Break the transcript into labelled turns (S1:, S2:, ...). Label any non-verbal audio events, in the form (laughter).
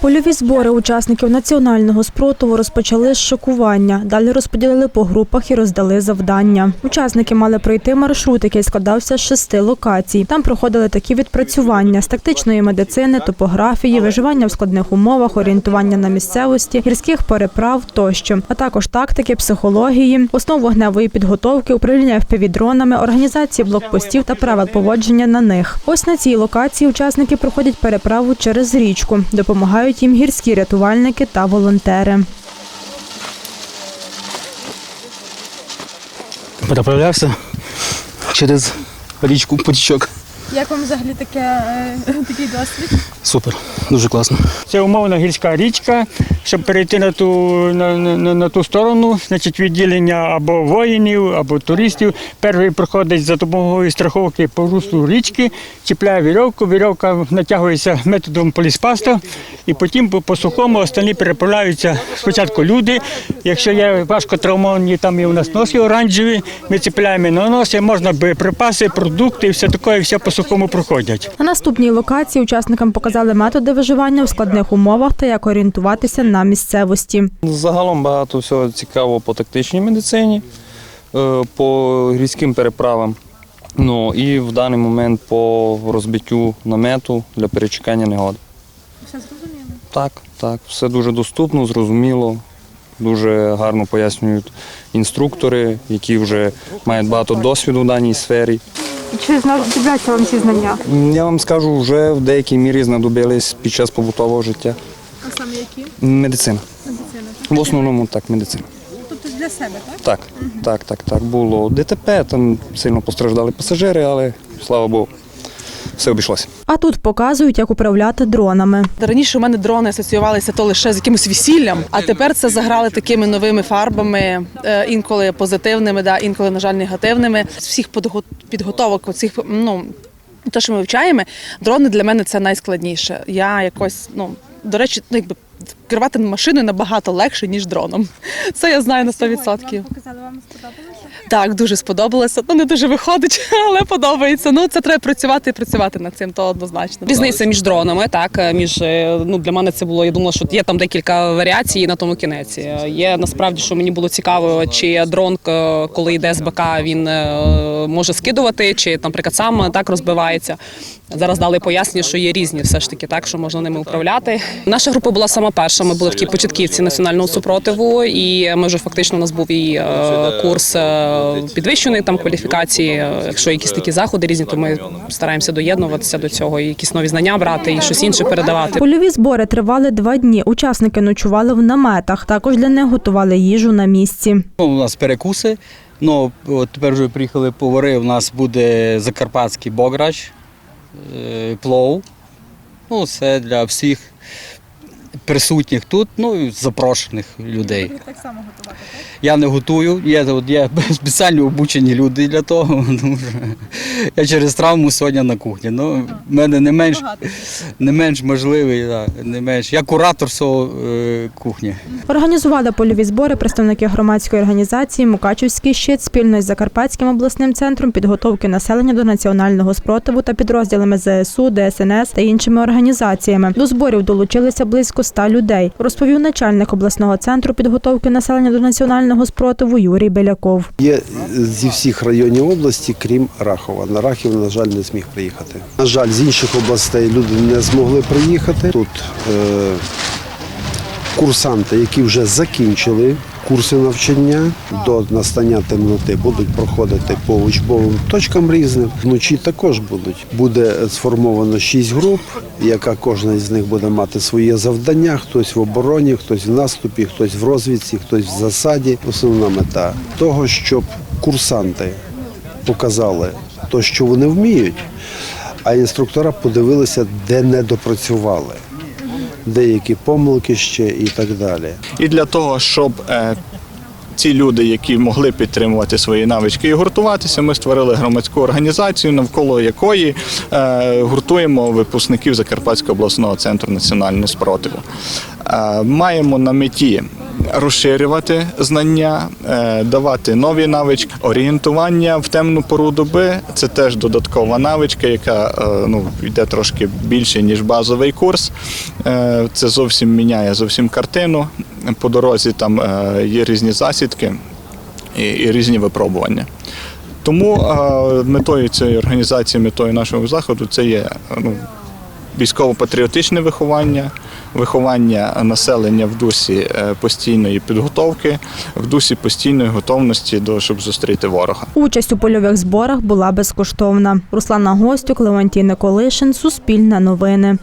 S1: Польові збори учасників національного спротиву розпочали з шокування. Далі розподілили по групах і роздали завдання. Учасники мали пройти маршрут, який складався з шести локацій. Там проходили такі відпрацювання з тактичної медицини, топографії, виживання в складних умовах, орієнтування на місцевості, гірських переправ тощо, а також тактики, психології, основ вогневої підготовки, управління FPV-дронами, організації блокпостів та правил поводження на них. Ось на цій локації учасники проходять переправу через річку. Допомагають їм гірські рятувальники та волонтери.
S2: переправлявся через річку потічок.
S3: Як вам взагалі таке, е, (laughs) такий досвід?
S2: Супер, дуже класно.
S4: Це умовна гірська річка. Щоб перейти на ту, на, на, на ту сторону, значить відділення або воїнів, або туристів. Перший проходить за допомогою страховки по руслу річки, чіпляє вірьовку, вірьовка натягується методом поліспаста, і потім по, по сухому останні переправляються спочатку люди. Якщо є важко травмовані, там і у нас носи оранжеві, ми чіпляємо на носи, можна боєприпаси, продукти, все таке, все по сухому проходять.
S1: На наступній локації учасникам показали методи виживання в складних умовах та як орієнтуватися на місцевості.
S5: Загалом багато всього цікавого по тактичній медицині, е, по гірським переправам. Ну і в даний момент по розбиттю намету для перечекання негоди.
S3: Все зрозуміло.
S5: Так, так, все дуже доступно, зрозуміло. Дуже гарно пояснюють інструктори, які вже мають багато досвіду в даній сфері.
S1: Чи знадобляться вам ці знання?
S5: Я вам скажу, вже в деякій мірі знадобились під час побутового життя.
S3: А саме які?
S5: Медицина.
S3: Медицина.
S5: В основному так, медицина.
S3: Тобто для себе, так?
S5: Так, так, так, так. Було ДТП, там сильно постраждали пасажири, але слава Богу, все обійшлося.
S1: А тут показують, як управляти дронами.
S6: Раніше у мене дрони асоціювалися то лише з якимось весіллям, а тепер це заграли такими новими фарбами, е, інколи позитивними, да, інколи, на жаль, негативними. З всіх підготовок, оцих, ну, те, що ми вивчаємо, дрони для мене це найскладніше. Я якось, ну, до речі, ну, якби керувати машиною набагато легше, ніж дроном. Це я знаю на 100%. Так, дуже сподобалося. Ну не дуже виходить, (laughs) але подобається. Ну це треба працювати і працювати над цим, то однозначно.
S7: Різниця між дронами, так е, між е, ну для мене це було. Я думала, що є там декілька варіацій на тому кінець. Е, Є насправді, що мені було цікаво, чи дрон, е, коли йде з БК, він може скидувати, чи, наприклад, сам так розбивається. Зараз дали пояснення, що є різні, все ж таки, так що можна ними управляти. Наша група була сама перша. Ми були в тій початківці національного супротиву, і ми вже фактично у нас був і е, курс е, підвищеної там кваліфікації. Якщо якісь такі заходи різні, то ми стараємося доєднуватися до цього, і якісь нові знання брати, і щось інше передавати.
S1: Польові збори тривали два дні. Учасники ночували в наметах. Також для них готували їжу на місці.
S2: Ну, У нас перекуси. Ну, от тепер вже приїхали повари. У нас буде закарпатський бограч, плов. Ну, це для всіх присутніх тут, ну і запрошених людей.
S3: Так само готувати, так?
S2: Я не готую, є, от, є (laughs) спеціально обучені люди для того. (laughs) Тому я через травму сьогодні на кухні. Ну, в мене не менш,
S3: Багато.
S2: не менш можливий, да, не менш. Я куратор свого е, кухні.
S1: Організували польові збори представники громадської організації Мукачівський щит спільно із Закарпатським обласним центром підготовки населення до національного спротиву та підрозділами ЗСУ, ДСНС та іншими організаціями. До зборів долучилися близько ста людей. Розповів начальник обласного центру підготовки населення до національного спротиву Юрій Беляков.
S8: Є зі всіх районів області, крім Рахова. На Рахів, на жаль, не зміг приїхати. На жаль, з інших областей люди не змогли приїхати. Тут е, курсанти, які вже закінчили курси навчання до настання темноти, будуть проходити по учбовим точкам різним. Вночі також будуть. Буде сформовано шість груп, яка кожна з них буде мати своє завдання. Хтось в обороні, хтось в наступі, хтось в розвідці, хтось в засаді. Основна мета того, щоб курсанти показали те, що вони вміють, а інструктора подивилися, де не допрацювали. Деякі помилки ще і так далі.
S9: І для того, щоб е, ці люди, які могли підтримувати свої навички і гуртуватися, ми створили громадську організацію, навколо якої е, гуртуємо випускників Закарпатського обласного центру національного спротиву. Е, маємо на меті розширювати знання, е, давати нові навички, орієнтування в темну пору доби це теж додаткова навичка, яка е, ну, йде трошки більше, ніж базовий курс. Е, Це зовсім міняє зовсім картину. По дорозі там є різні засідки і, різні випробування. Тому метою цієї організації, метою нашого заходу це є ну, військово-патріотичне виховання, виховання населення в дусі е, постійної підготовки, в дусі постійної готовності до щоб зустріти ворога.
S1: Участь у польових зборах була безкоштовна. Руслана Гостюк, Леонтій Николишин, Суспільне новини.